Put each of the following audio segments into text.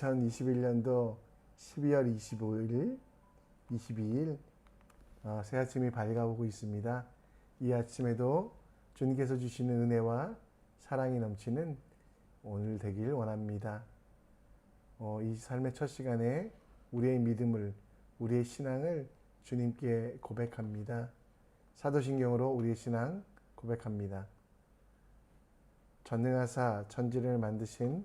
할렐루야. 2021년도 12월 25일, 22일 어, 새 아침이 밝아오고 있습니다. 이 아침에도 주님께서 주시는 은혜와 사랑이 넘치는 오늘 되길 원합니다. 어, 이 삶의 첫 시간에 우리의 믿음을, 우리의 신앙을 주님께 고백합니다. 사도신경으로 우리의 신앙 고백합니다. 전능하사 천지를 만드신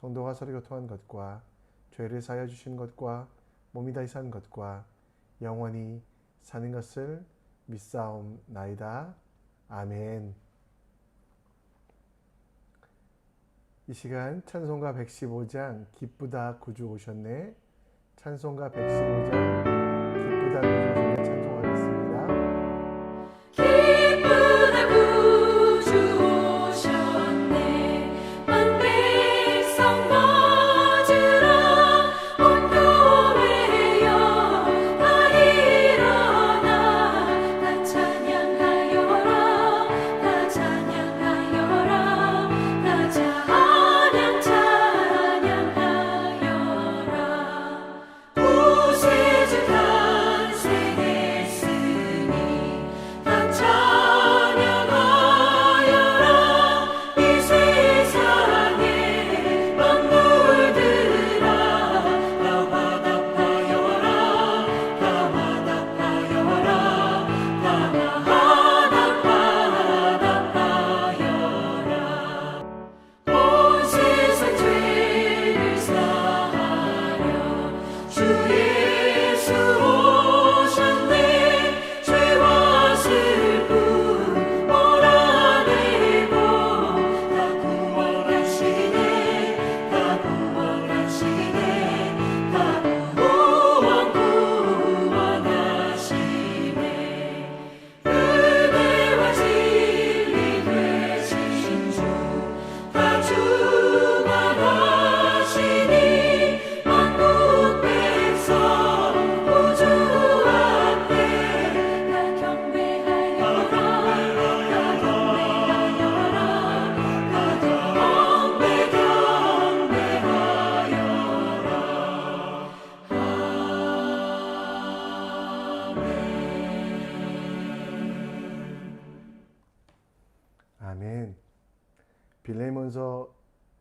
성도가 서로 교통한 것과 죄를 사여 주신 것과 몸이 다시 산 것과 영원히 사는 것을 믿사옵나이다. 아멘. 이 시간 찬송가 115장 기쁘다 구주 오셨네. 찬송가 115장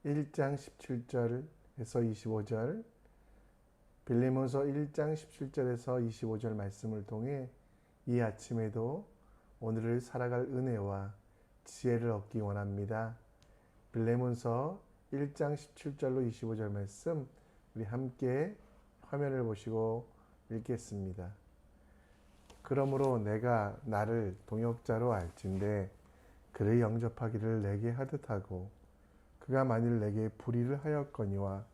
1장 17절에서 25절, 빌레몬서 1장 17절에서 25절 말씀을 통해 이 아침에도 오늘을 살아갈 은혜와 지혜를 얻기 원합니다. 빌레몬서 1장 17절로 25절 말씀 우리 함께 화면을 보시고 읽겠습니다. 그러므로 내가 나를 동역자로 알진대 그를 영접하기를 내게 하듯 하고 그가 만일 내게 불의를 하였거니와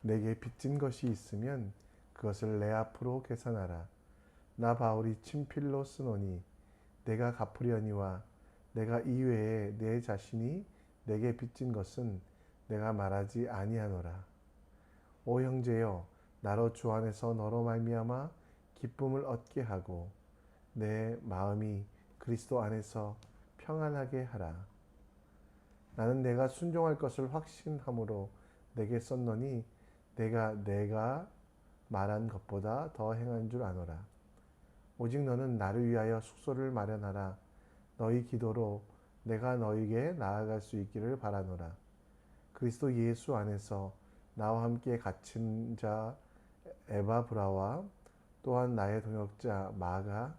내게 빚진 것이 있으면 그것을 내 앞으로 계산하라. 나 바울이 친필로 쓰노니 내가 갚으려니와 내가 이외에 내 자신이 내게 빚진 것은 내가 말하지 아니하노라. 오 형제여 나로 주 안에서 너로 말미암아 기쁨을 얻게 하고 내 마음이 그리스도 안에서 평안하게 하라. 나는 내가 순종할 것을 확신함으로 내게 썼노니 내가 내가 말한 것보다 더 행한 줄 아노라. 오직 너는 나를 위하여 숙소를 마련하라. 너희 기도로 내가 너에게 나아갈 수 있기를 바라노라. 그리스도 예수 안에서 나와 함께 갇힌 자 에바 브라와 또한 나의 동역자 마가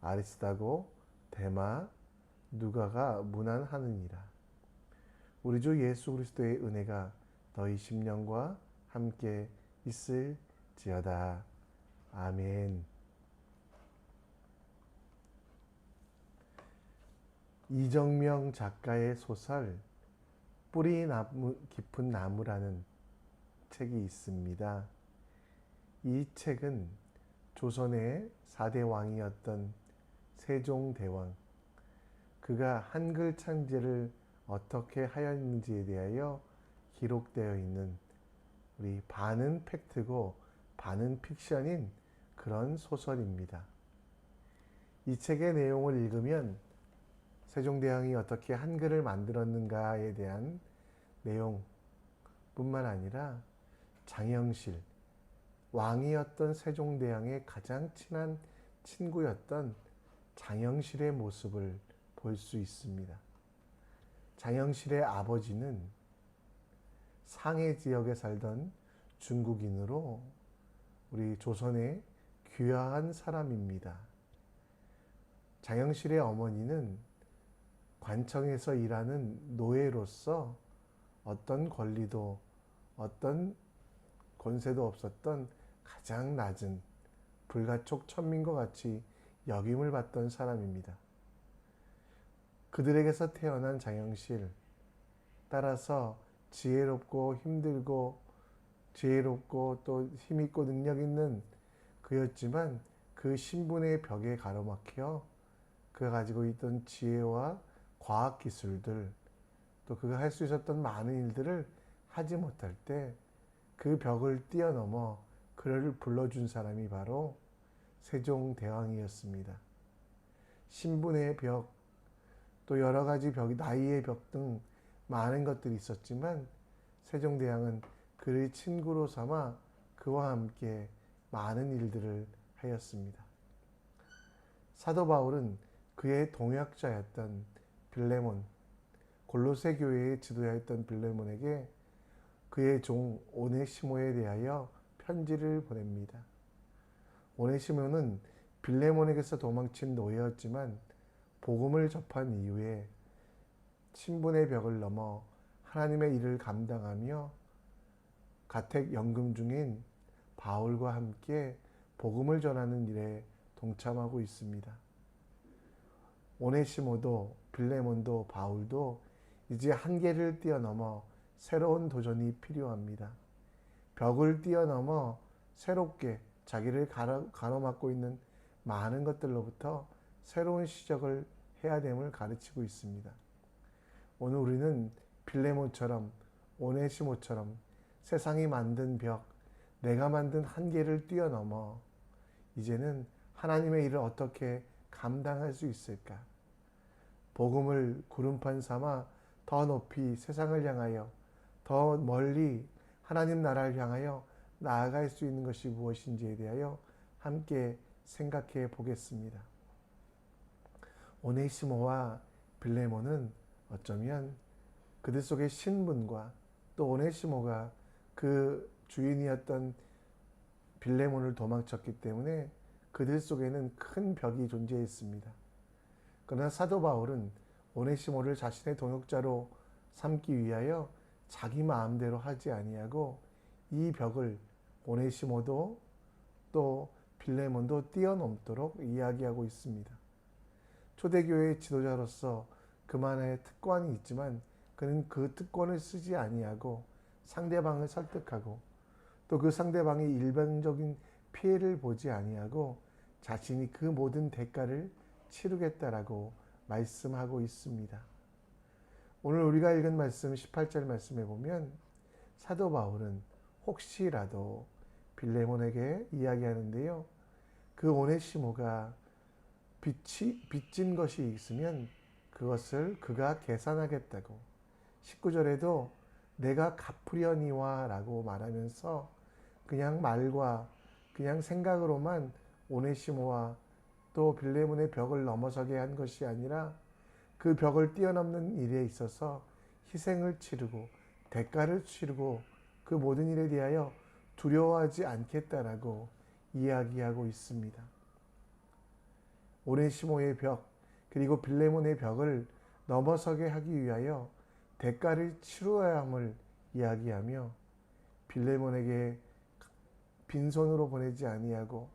아리스다고 데마 누가가 문안하느니라. 우리 주 예수 그리스도의 은혜가 너희 심령과 함께 있을지어다. 아멘. 이정명 작가의 소설 뿌리 나무, 깊은 나무라는 책이 있습니다. 이 책은 조선의 4대 왕이었던 세종대왕, 그가 한글 창제를 어떻게 하였는지에 대하여 기록되어 있는 우리 반은 팩트고 반은 픽션인 그런 소설입니다. 이 책의 내용을 읽으면 세종대왕이 어떻게 한글을 만들었는가에 대한 내용뿐만 아니라 장영실, 왕이었던 세종대왕의 가장 친한 친구였던 장영실의 모습을 볼 수 있습니다. 장영실의 아버지는 상해 지역에 살던 중국인으로 우리 조선의 귀화한 사람입니다. 장영실의 어머니는 관청에서 일하는 노예로서 어떤 권리도 어떤 권세도 없었던 가장 낮은 불가촉 천민과 같이 역임을 받던 사람입니다. 그들에게서 태어난 장영실 따라서 지혜롭고 힘들고 지혜롭고 또 힘있고 능력 있는 그였지만 그 신분의 벽에 가로막혀 그가 가지고 있던 지혜와 과학 기술들 또 그가 할 수 있었던 많은 일들을 하지 못할 때 그 벽을 뛰어넘어 그를 불러준 사람이 바로 세종대왕이었습니다. 신분의 벽, 또 여러 가지 벽, 나이의 벽 등 많은 것들이 있었지만 세종대왕은 그의 친구로 삼아 그와 함께 많은 일들을 하였습니다. 사도 바울은 그의 동역자였던 빌레몬, 골로새 교회의 지도자였던 빌레몬에게 그의 종 오네시모에 대하여 편지를 보냅니다. 오네시모는 빌레몬에게서 도망친 노예였지만 복음을 접한 이후에 신분의 벽을 넘어 하나님의 일을 감당하며 가택 연금 중인 바울과 함께 복음을 전하는 일에 동참하고 있습니다. 오네시모도 빌레몬도 바울도 이제 한계를 뛰어넘어 새로운 도전이 필요합니다. 벽을 뛰어넘어 새롭게 자기를 가로, 가로막고 있는 많은 것들로부터 새로운 시작을 해야 됨을 가르치고 있습니다. 오늘 우리는 빌레몬처럼 오네시모처럼 세상이 만든 벽, 내가 만든 한계를 뛰어넘어 이제는 하나님의 일을 어떻게 감당할 수 있을까? 복음을 구름판 삼아 더 높이 세상을 향하여 더 멀리 하나님 나라를 향하여 나아갈 수 있는 것이 무엇인지에 대하여 함께 생각해 보겠습니다. 오네시모와 빌레몬은 어쩌면 그들 속의 신분과 또 오네시모가 그 주인이었던 빌레몬을 도망쳤기 때문에 그들 속에는 큰 벽이 존재했습니다. 그러나 사도 바울은 오네시모를 자신의 동역자로 삼기 위하여 자기 마음대로 하지 아니하고 이 벽을 오네시모도 또 빌레몬도 뛰어넘도록 이야기하고 있습니다. 초대교회의 지도자로서 그만의 특권이 있지만 그는 그 특권을 쓰지 아니하고 상대방을 설득하고 또 그 상대방이 일반적인 피해를 보지 아니하고 자신이 그 모든 대가를 치르겠다라고 말씀하고 있습니다. 오늘 우리가 읽은 말씀 18절 말씀에 보면 사도 바울은 혹시라도 빌레몬에게 이야기하는데요. 그 오네시모가 빚이, 빚진 것이 있으면 그것을 그가 계산하겠다고 19절에도 내가 갚으려니와 라고 말하면서 그냥 말과 그냥 생각으로만 오네시모와 또 빌레몬의 벽을 넘어서게 한 것이 아니라 그 벽을 뛰어넘는 일에 있어서 희생을 치르고 대가를 치르고 그 모든 일에 대하여 두려워하지 않겠다라고 이야기하고 있습니다. 오네시모의 벽 그리고 빌레몬의 벽을 넘어서게 하기 위하여 대가를 치루어야 함을 이야기하며 빌레몬에게 빈손으로 보내지 아니하고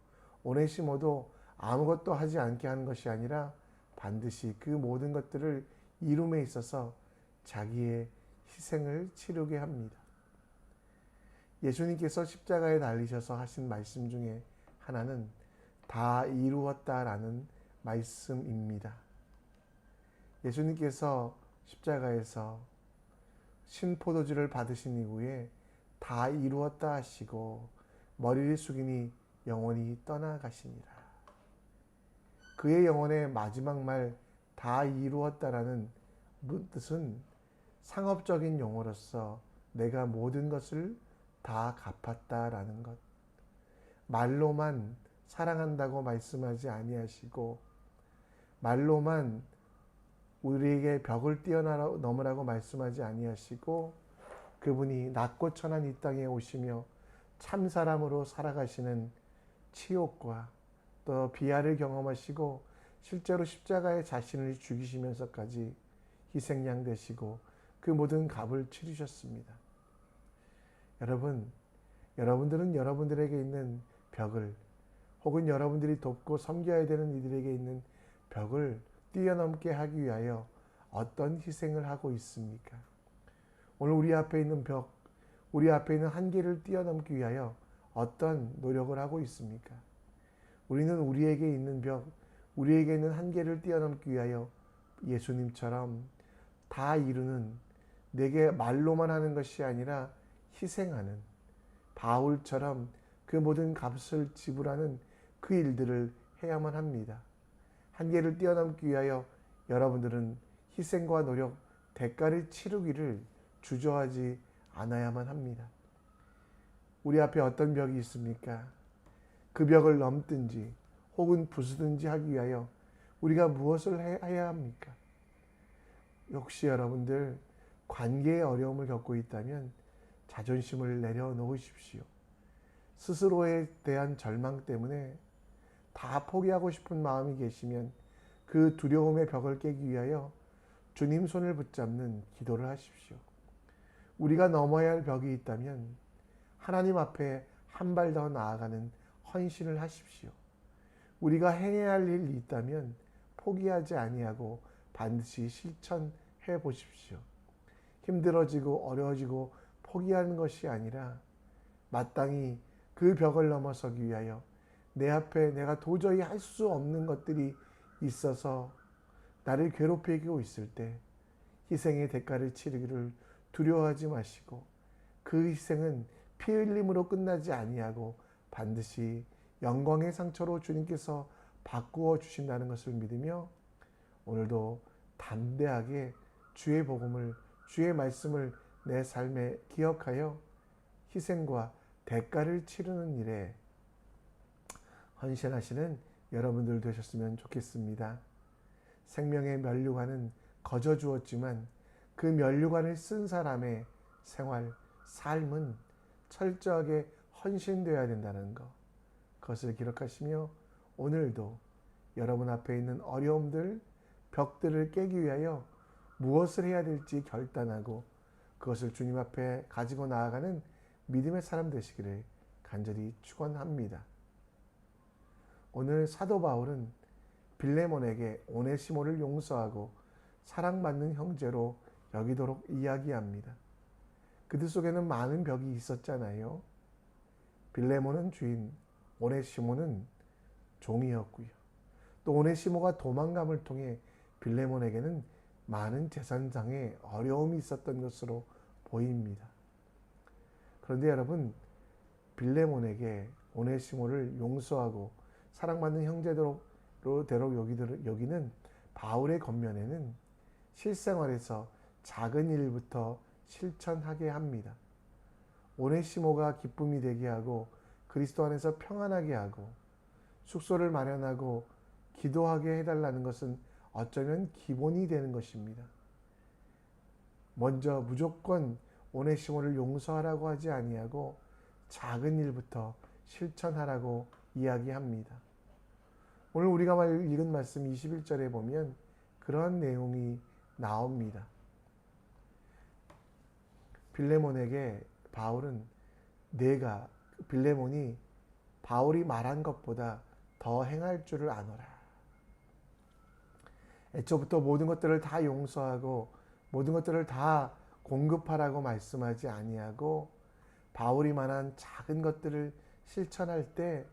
오네시모도 아무것도 하지 않게 하는 것이 아니라 반드시 그 모든 것들을 이룸에 있어서 자기의 희생을 치르게 합니다. 예수님께서 십자가에 달리셔서 하신 말씀 중에 하나는 다 이루었다라는 말씀입니다. 예수님께서 십자가에서 신포도주를 받으신 이후에 다 이루었다 하시고 머리를 숙이니 영원히 떠나가시니라. 그의 영혼의 마지막 말 다 이루었다라는 뜻은 상업적인 용어로서 내가 모든 것을 다 갚았다라는 것. 말로만 사랑한다고 말씀하지 아니하시고 말로만 우리에게 벽을 뛰어넘으라고 말씀하지 아니하시고 그분이 낮고 천한 이 땅에 오시며 참 사람으로 살아가시는 치욕과 또 비하를 경험하시고 실제로 십자가에 자신을 죽이시면서까지 희생양 되시고 그 모든 값을 치르셨습니다. 여러분, 여러분들은 여러분들에게 있는 벽을 혹은 여러분들이 돕고 섬겨야 되는 이들에게 있는 벽을 뛰어넘게 하기 위하여 어떤 희생을 하고 있습니까? 오늘 우리 앞에 있는 벽, 우리 앞에 있는 한계를 뛰어넘기 위하여 어떤 노력을 하고 있습니까? 우리는 우리에게 있는 벽, 우리에게 있는 한계를 뛰어넘기 위하여 예수님처럼 다 이루는 내게 말로만 하는 것이 아니라 희생하는 바울처럼 그 모든 값을 지불하는 그 일들을 해야만 합니다. 한계를 뛰어넘기 위하여 여러분들은 희생과 노력, 대가를 치르기를 주저하지 않아야만 합니다. 우리 앞에 어떤 벽이 있습니까? 그 벽을 넘든지 혹은 부수든지 하기 위하여 우리가 무엇을 해야 합니까? 역시 여러분들 관계의 어려움을 겪고 있다면 자존심을 내려놓으십시오. 스스로에 대한 절망 때문에 다 포기하고 싶은 마음이 계시면 그 두려움의 벽을 깨기 위하여 주님 손을 붙잡는 기도를 하십시오. 우리가 넘어야 할 벽이 있다면 하나님 앞에 한 발 더 나아가는 헌신을 하십시오. 우리가 행해야 할 일이 있다면 포기하지 아니하고 반드시 실천해 보십시오. 힘들어지고 어려워지고 포기하는 것이 아니라 마땅히 그 벽을 넘어서기 위하여 내 앞에 내가 도저히 할 수 없는 것들이 있어서 나를 괴롭히고 있을 때 희생의 대가를 치르기를 두려워하지 마시고 그 희생은 피 흘림으로 끝나지 아니하고 반드시 영광의 상처로 주님께서 바꾸어 주신다는 것을 믿으며 오늘도 담대하게 주의 복음을 주의 말씀을 내 삶에 기억하여 희생과 대가를 치르는 일에 헌신하시는 여러분들 되셨으면 좋겠습니다. 생명의 면류관은 거저 주었지만 그 면류관을 쓴 사람의 생활, 삶은 철저하게 헌신되어야 된다는 것. 그것을 기록하시며 오늘도 여러분 앞에 있는 어려움들, 벽들을 깨기 위하여 무엇을 해야 될지 결단하고 그것을 주님 앞에 가지고 나아가는 믿음의 사람 되시기를 간절히 축원합니다. 오늘 사도 바울은 빌레몬에게 오네시모를 용서하고 사랑받는 형제로 여기도록 이야기합니다. 그들 속에는 많은 벽이 있었잖아요. 빌레몬은 주인, 오네시모는 종이었고요. 또 오네시모가 도망감을 통해 빌레몬에게는 많은 재산상의 어려움이 있었던 것으로 보입니다. 그런데 여러분, 빌레몬에게 오네시모를 용서하고 사랑받는 형제로 대로 여기는 바울의 겉면에는 실생활에서 작은 일부터 실천하게 합니다. 오네시모가 기쁨이 되게 하고 그리스도 안에서 평안하게 하고 숙소를 마련하고 기도하게 해달라는 것은 어쩌면 기본이 되는 것입니다. 먼저 무조건 오네시모를 용서하라고 하지 아니하고 작은 일부터 실천하라고 이야기합니다. 오늘 우리가 읽은 말씀 21절에 보면 그런 내용이 나옵니다. 빌레몬에게 바울은 내가 빌레몬이 바울이 말한 것보다 더 행할 줄을 아노라. 애초부터 모든 것들을 다 용서하고 모든 것들을 다 공급하라고 말씀하지 아니하고 바울이 말한 작은 것들을 실천할 때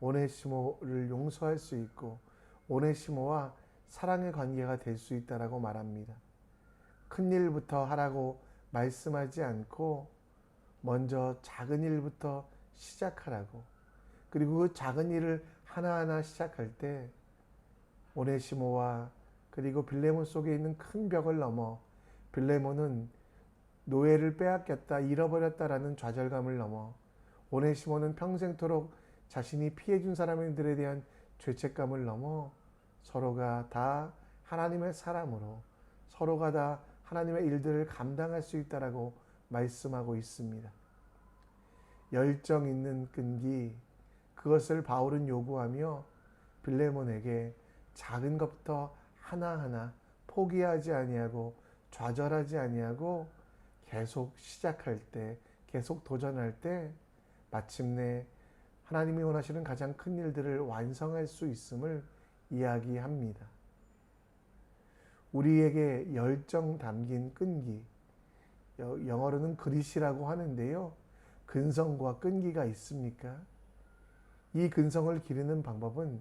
오네시모를 용서할 수 있고 오네시모와 사랑의 관계가 될 수 있다라고 말합니다. 큰 일부터 하라고 말씀하지 않고 먼저 작은 일부터 시작하라고 그리고 그 작은 일을 하나하나 시작할 때 오네시모와 그리고 빌레몬 속에 있는 큰 벽을 넘어 빌레몬은 노예를 빼앗겼다 잃어버렸다라는 좌절감을 넘어 오네시모는 평생토록 자신이 피해준 사람들에 대한 죄책감을 넘어 서로가 다 하나님의 사람으로 서로가 다 하나님의 일들을 감당할 수 있다라고 말씀하고 있습니다. 열정 있는 끈기 그것을 바울은 요구하며 빌레몬에게 작은 것부터 하나하나 포기하지 아니하고 좌절하지 아니하고 계속 시작할 때 계속 도전할 때 마침내 하나님이 원하시는 가장 큰 일들을 완성할 수 있음을 이야기합니다. 우리에게 열정 담긴 끈기 여- 영어로는 그릿이라고 하는데요. 근성과 끈기가 있습니까? 이 근성을 기르는 방법은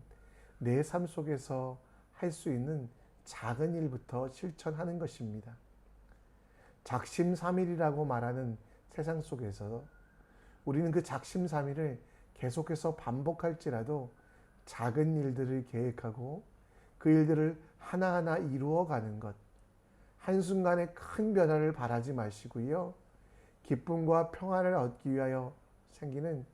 내 삶 속에서 할 수 있는 작은 일부터 실천하는 것입니다. 작심삼일이라고 말하는 세상 속에서 우리는 그 작심삼일을 계속해서 반복할지라도 작은 일들을 계획하고 그 일들을 하나하나 이루어 가는 것. 한순간에 큰 변화를 바라지 마시고요. 기쁨과 평안을 얻기 위하여 생기는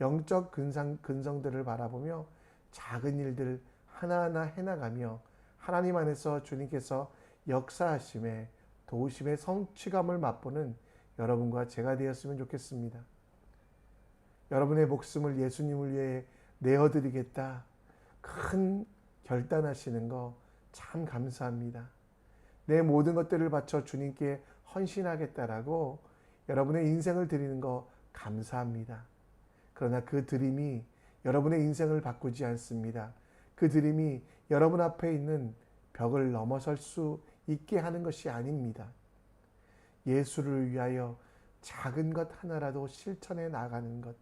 영적 근상, 근성들을 바라보며 작은 일들 하나하나 해나가며 하나님 안에서 주님께서 역사하심에 도우심의 성취감을 맛보는 여러분과 제가 되었으면 좋겠습니다. 여러분의 목숨을 예수님을 위해 내어드리겠다. 큰 결단하시는 거 참 감사합니다. 내 모든 것들을 바쳐 주님께 헌신하겠다라고 여러분의 인생을 드리는 거 감사합니다. 그러나 그 드림이 여러분의 인생을 바꾸지 않습니다. 그 드림이 여러분 앞에 있는 벽을 넘어설 수 있게 하는 것이 아닙니다. 예수를 위하여 작은 것 하나라도 실천해 나가는 것.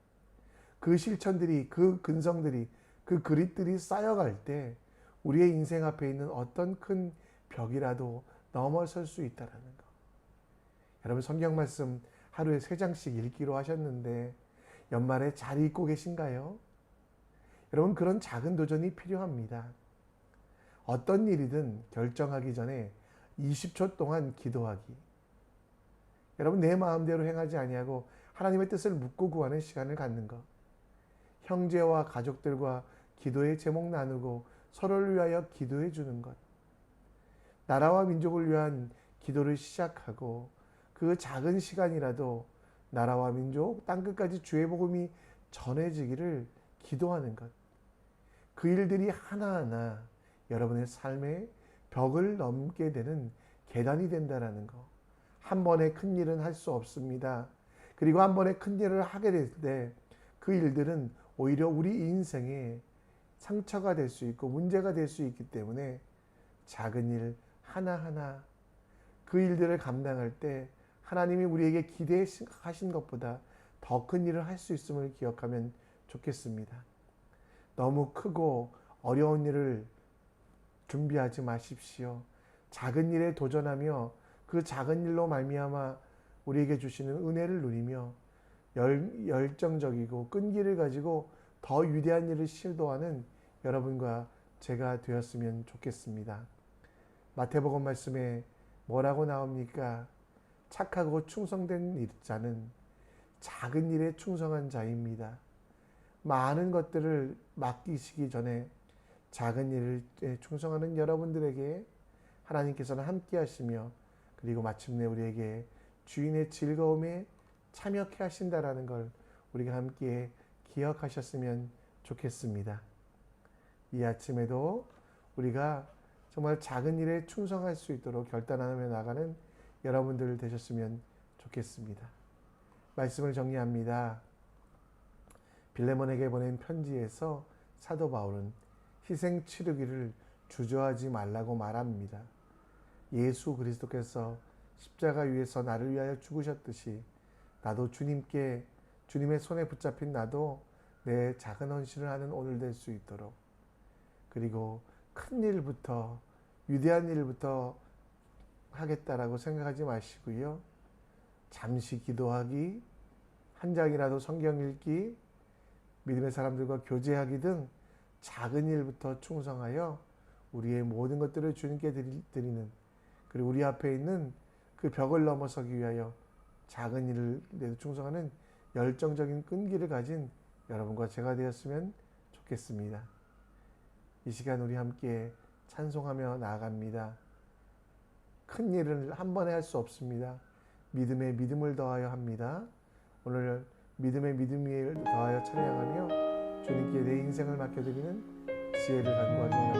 그 실천들이, 그 근성들이, 그 그릿들이 쌓여갈 때 우리의 인생 앞에 있는 어떤 큰 벽이라도 넘어설 수 있다라는 것. 여러분 성경 말씀 하루에 세 장씩 읽기로 하셨는데 연말에 잘 읽고 계신가요? 여러분 그런 작은 도전이 필요합니다. 어떤 일이든 결정하기 전에 20초 동안 기도하기. 여러분 내 마음대로 행하지 아니하고 하나님의 뜻을 묻고 구하는 시간을 갖는 것. 형제와 가족들과 기도의 제목 나누고 서로를 위하여 기도해 주는 것. 나라와 민족을 위한 기도를 시작하고 그 작은 시간이라도 나라와 민족 땅 끝까지 주의 복음이 전해지기를 기도하는 것. 그 일들이 하나하나 여러분의 삶의 벽을 넘게 되는 계단이 된다라는 거. 한 번에 큰 일은 할 수 없습니다. 그리고 한 번에 큰 일을 하게 될 때 그 일들은 오히려 우리 인생에 상처가 될 수 있고 문제가 될 수 있기 때문에 작은 일 하나하나 그 일들을 감당할 때 하나님이 우리에게 기대하신 것보다 더 큰 일을 할 수 있음을 기억하면 좋겠습니다. 너무 크고 어려운 일을 준비하지 마십시오. 작은 일에 도전하며 그 작은 일로 말미암아 우리에게 주시는 은혜를 누리며 열, 열정적이고 끈기를 가지고 더 위대한 일을 시도하는 여러분과 제가 되었으면 좋겠습니다. 마태복음 말씀에 뭐라고 나옵니까? 착하고 충성된 자는 작은 일에 충성한 자입니다. 많은 것들을 맡기시기 전에 작은 일에 충성하는 여러분들에게 하나님께서는 함께 하시며 그리고 마침내 우리에게 주인의 즐거움에 참여케 하신다라는 걸 우리가 함께 기억하셨으면 좋겠습니다. 이 아침에도 우리가 정말 작은 일에 충성할 수 있도록 결단하며 나가는 여러분들 되셨으면 좋겠습니다. 말씀을 정리합니다. 빌레몬에게 보낸 편지에서 사도 바울은 희생 치르기를 주저하지 말라고 말합니다. 예수 그리스도께서 십자가 위에서 나를 위하여 죽으셨듯이 나도 주님께 주님의 손에 붙잡힌 나도 내 작은 헌신을 하는 오늘 될 수 있도록 그리고 큰 일부터 위대한 일부터 하겠다라고 생각하지 마시고요. 잠시 기도하기, 한 장이라도 성경 읽기, 믿음의 사람들과 교제하기 등 작은 일부터 충성하여 우리의 모든 것들을 주님께 드리- 드리는 그리고 우리 앞에 있는 그 벽을 넘어서기 위하여 작은 일을 내도 충성하는 열정적인 끈기를 가진 여러분과 제가 되었으면 좋겠습니다. 이 시간 우리 함께 찬송하며 나아갑니다. 큰 일을 한 번에 할 수 없습니다. 믿음에 믿음을 더하여 합니다. 오늘 믿음에 믿음을 더하여 찬양하며 주님께 내 인생을 맡겨드리는 지혜를 간구하기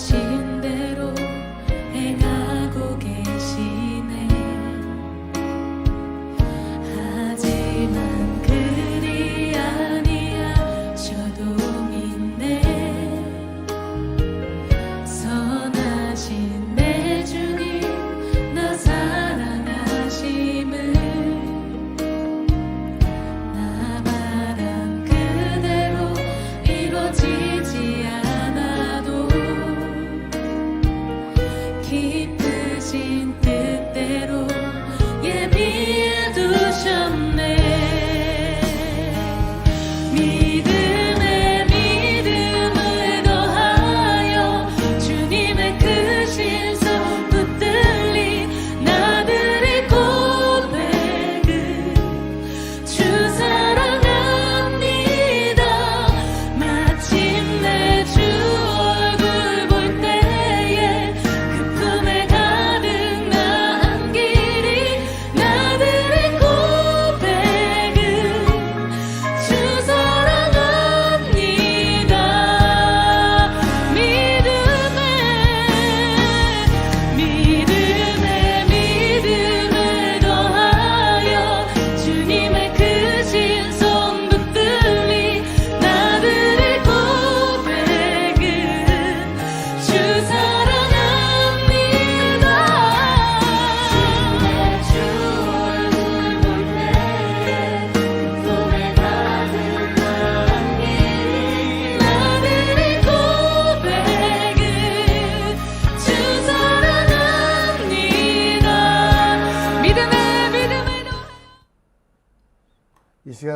し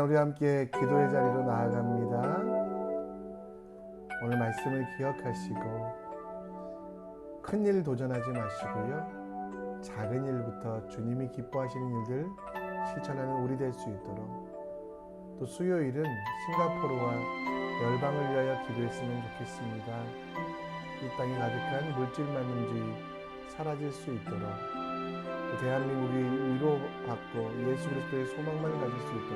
우리 함께 기도의 자리로 나아갑니다. 오늘 말씀을 기억하시고 큰 일 도전하지 마시고요. 작은 일부터 주님이 기뻐하시는 일들 실천하는 우리 될 수 있도록 또 수요일은 싱가포르와 열방을 위하여 기도했으면 좋겠습니다. 이 땅에 가득한 물질 만능주의 사라질 수 있도록 또 대한민국이 위로받고 예수 그리스도의 소망만 가질 수 있도록